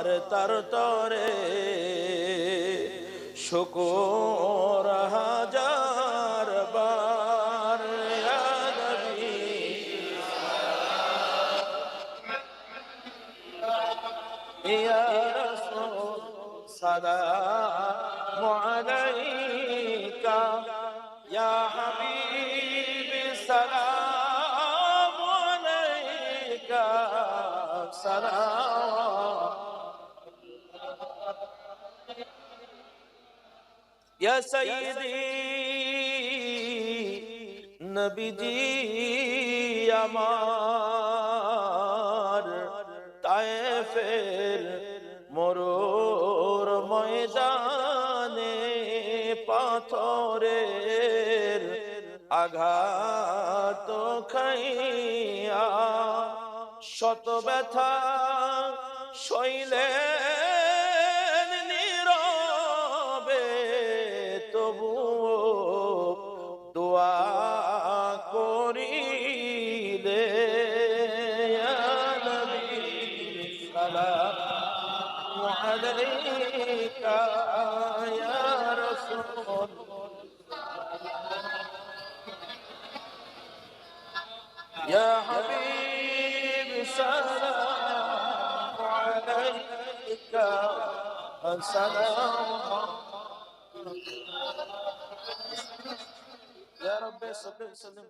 দরবার তরে শুকুর হাজার বার ইয়া রাসূল সালাম আলাইকা। ইয়া হাবিবি সালাম আলাইকা। সালাম ইয়া সাইয়্যিদি নবীজি আমার তায়েফের মরুর ময়দানে পাথরের আঘাত খাইয়া শত ব্যথা শৈলে السلام عليك يا رسول يا حبيبي سلام عليك. سلام يا رب صل وسلم.